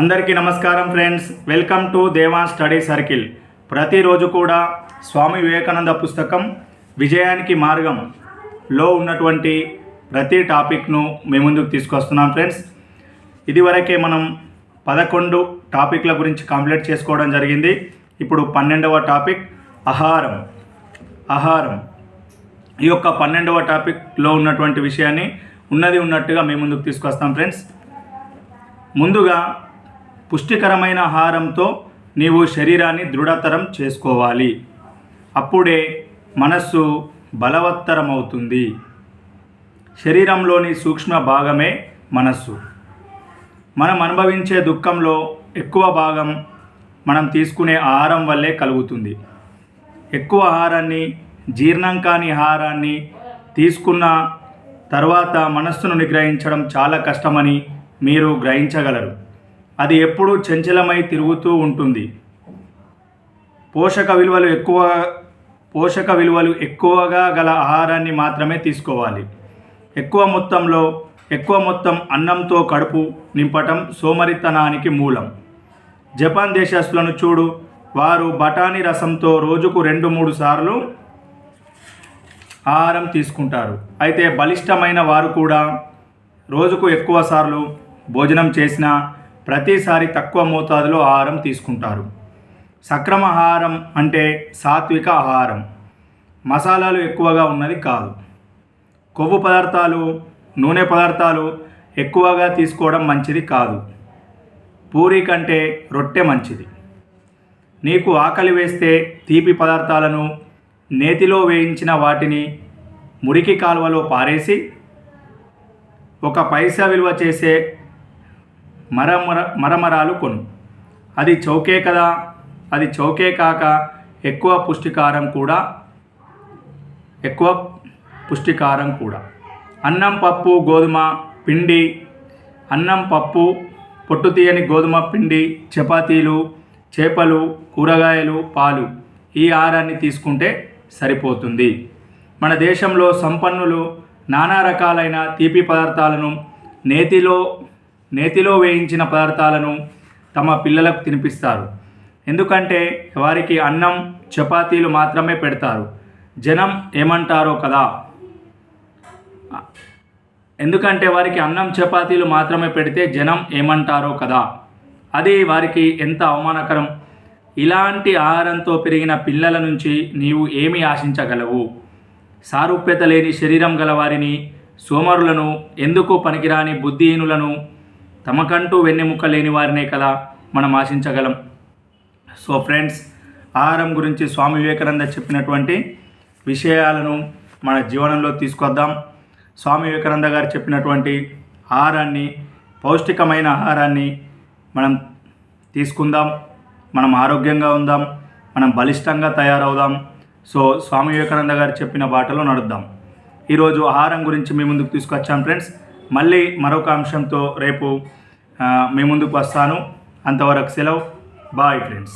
అందరికీ నమస్కారం friends. Welcome to Devan study circle. ప్రతిరోజు కూడా స్వామి వివేకానంద పుస్తకం విజయానికి మార్గం లో ఉన్నటువంటి ప్రతి టాపిక్ను మీ ముందుకు తీసుకొస్తున్నాం ఫ్రెండ్స్. ఇదివరకే మనం పదకొండు టాపిక్ల గురించి కంప్లీట్ చేసుకోవడం జరిగింది. ఇప్పుడు పన్నెండవ టాపిక్ ఆహారం. ఆహారం. ఈ యొక్క పన్నెండవ టాపిక్లో ఉన్నటువంటి విషయాన్ని ఉన్నది ఉన్నట్టుగా మీ ముందుకు తీసుకొస్తాం ఫ్రెండ్స్. ముందుగా పుష్టికరమైన ఆహారంతో నీవు శరీరాన్ని దృఢతరం చేసుకోవాలి. అప్పుడే మనస్సు బలవత్తరమవుతుంది. శరీరంలోని సూక్ష్మ భాగమే మనస్సు. మనం అనుభవించే దుఃఖంలో ఎక్కువ భాగం మనం తీసుకునే ఆహారం వల్లే కలుగుతుంది. ఎక్కువ ఆహారాన్ని జీర్ణం కాని ఆహారాన్ని తీసుకున్న తర్వాత మనస్సును నిగ్రహించడం చాలా కష్టమని మీరు గ్రహించగలరు. అది ఎప్పుడూ చంచలమై తిరుగుతూ ఉంటుంది. పోషక విలువలు ఎక్కువ పోషక విలువలు ఎక్కువగా గల ఆహారాన్ని మాత్రమే తీసుకోవాలి. ఎక్కువ మొత్తంలో ఎక్కువ మొత్తం అన్నంతో కడుపు నింపటం సోమరితనానికి మూలం. జపాన్ దేశస్తులను చూడు వారు బఠానీ రసంతో రోజుకు రెండు మూడు సార్లు ఆహారం తీసుకుంటారు. అయితే బలిష్టమైన వారు కూడా రోజుకు ఎక్కువ సార్లు భోజనం చేసిన ప్రతిసారి తక్కువ మోతాదులో ఆహారం తీసుకుంటారు. సక్రమ ఆహారం అంటే సాత్విక ఆహారం. మసాలాలు ఎక్కువగా ఉన్నది కాదు. కొవ్వు పదార్థాలు నూనె పదార్థాలు ఎక్కువగా తీసుకోవడం మంచిది కాదు. పూరి కంటే రొట్టె మంచిది. నీకు ఆకలి వేస్తే తీపి పదార్థాలను నేతిలో వేయించిన వాటిని మురికి కాలువలో పారేసి ఒక పైసా విలువ చేసే మరమర మరమరాలు కొను. అది చౌకే కదా అది చౌకే కాక ఎక్కువ పుష్టికారం కూడా ఎక్కువ పుష్టికారం కూడా. అన్నం పప్పు గోధుమ పిండి అన్నం పప్పు పొట్టు తీయని గోధుమ పిండి చపాతీలు చేపలు కూరగాయలు పాలు ఈ ఆహారాన్ని తీసుకుంటే సరిపోతుంది. మన దేశంలో సంపన్నులు నానా రకాలైన తీపి పదార్థాలను నేతిలో నేతిలో వేయించిన పదార్థాలను తమ పిల్లలకు తినిపిస్తారు. ఎందుకంటే వారికి అన్నం చపాతీలు మాత్రమే పెడతారు. జనం ఏమంటారో కదా? ఎందుకంటే వారికి అన్నం చపాతీలు మాత్రమే పెడితే జనం ఏమంటారో కదా? అది వారికి ఎంత అవమానకరం. ఇలాంటి ఆహారంతో పెరిగిన పిల్లల నుంచి నీవు ఏమి ఆశించగలవు. సారూప్యత లేని శరీరం గలవారిని సోమరులను ఎందుకు పనికిరాని బుద్ధిహీనులను తమకంటూ వెన్నెముక లేని వారినే కదా మనం ఆశించగలం. సో ఫ్రెండ్స్ ఆహారం గురించి స్వామి వివేకానంద చెప్పినటువంటి విషయాలను మన జీవనంలో తీసుకొద్దాం. స్వామి వివేకానంద గారు చెప్పినటువంటి ఆహారాన్ని పౌష్టికమైన ఆహారాన్ని మనం తీసుకుందాం. మనం ఆరోగ్యంగా ఉందాం. మనం బలిష్టంగా తయారవుదాం. సో స్వామి వివేకానంద గారు చెప్పిన బాటలో నడుద్దాం. ఈరోజు ఆహారం గురించి మీ ముందుకు తీసుకొచ్చాం ఫ్రెండ్స్. మళ్ళీ మరొక అంశంతో రేపు మీ ముందుకు వస్తాను. అంతవరకు సెలవు. Bye friends